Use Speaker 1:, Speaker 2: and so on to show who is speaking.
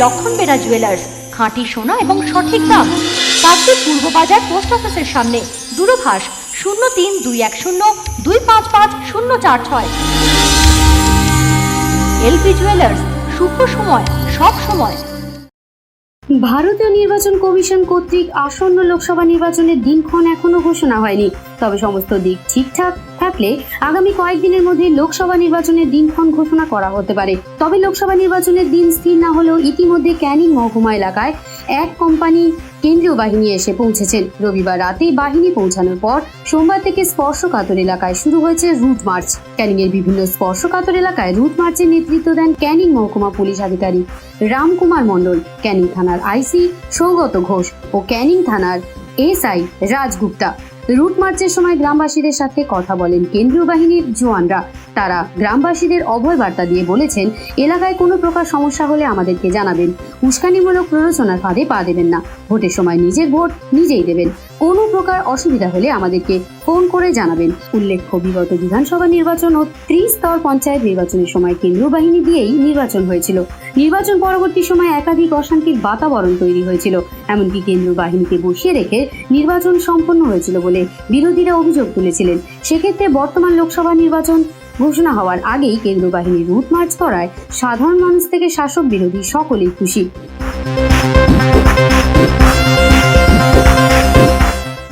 Speaker 1: লক্ষণ বেড়া জুয়েলার্স খাঁটি সোনা এবং সঠিক দাম। কাকদ্বীপ পূর্ব বাজার পোস্ট অফিসের সামনে, দূরভাষ শূন্য তিন দুই এক শূন্য দুই পাঁচ পাঁচ শূন্য চার ছয়। এলপি জুয়েলার্স শুভ সময়, সব সময়।
Speaker 2: ভারতীয় নির্বাচন কমিশন কর্তৃক আসন্ন লোকসভা নির্বাচনের দিনক্ষণ এখনও ঘোষণা হয়নি। তবে সমস্ত দিক ঠিকঠাক থাকলে আগামী কয়েকদিনের মধ্যে লোকসভা নির্বাচনের দিনক্ষণ ঘোষণা করা হতে পারে। তবে লোকসভা নির্বাচনের দিন স্থির না হলেও ইতিমধ্যে ক্যানিং মহকুমা এলাকায় এক কোম্পানি কেন্দ্রীয় বাহিনী এসে পৌঁছেছেন। রবিবার রাতে বাহিনী পৌঁছানোর পর সোমবার থেকে স্পর্শকাতর এলাকায় শুরু হয়েছে রুট মার্চ। ক্যানিং এর বিভিন্ন স্পর্শকাতর এলাকায় রুট মার্চের নেতৃত্ব দেন ক্যানিং মহকুমা পুলিশ আধিকারিক রামকুমার মণ্ডল। ক্যানিং থানার আইসি সৌগত ঘোষ ও ক্যানিং থানার এসআই রাজগুপ্তা। রুট মার্চের সময় গ্রামবাসীদের সাথে কথা বলেন কেন্দ্রীয় বাহিনীর জওয়ানরা। তারা গ্রামবাসীদের অভয় বার্তা দিয়ে বলেছেন, এলাকায় কোনো প্রকার সমস্যা হলে আমাদেরকে জানাবেন। উস্কানিমূলক প্ররোচনার ফাঁদে পা দেবেন না। ভোটের সময় নিজের ভোট নিজেই দেবেন। কোনো প্রকার অসুবিধা হলে আমাদেরকে ফোন করে জানাবেন। উল্লেখ্য, বিগত বিধানসভা নির্বাচন ও ত্রিস্তর পঞ্চায়েত নির্বাচনের সময় কেন্দ্রীয় বাহিনী দিয়েই নির্বাচন হয়েছিল। নির্বাচন পরবর্তী সময় একাধিক অশান্তির বাতাবরণ তৈরি হয়েছিল। এমনকি কেন্দ্রীয় বাহিনীকে বসিয়ে রেখে নির্বাচন সম্পন্ন হয়েছিল বলে বিরোধীরা অভিযোগ তুলেছিলেন। সেক্ষেত্রে বর্তমান লোকসভা নির্বাচন ঘোষণা হওয়ার আগেই কেন্দ্রীয় বাহিনী রুট মার্চ করায় সাধারণ মানুষ থেকে শাসক বিরোধী সকলেই খুশি।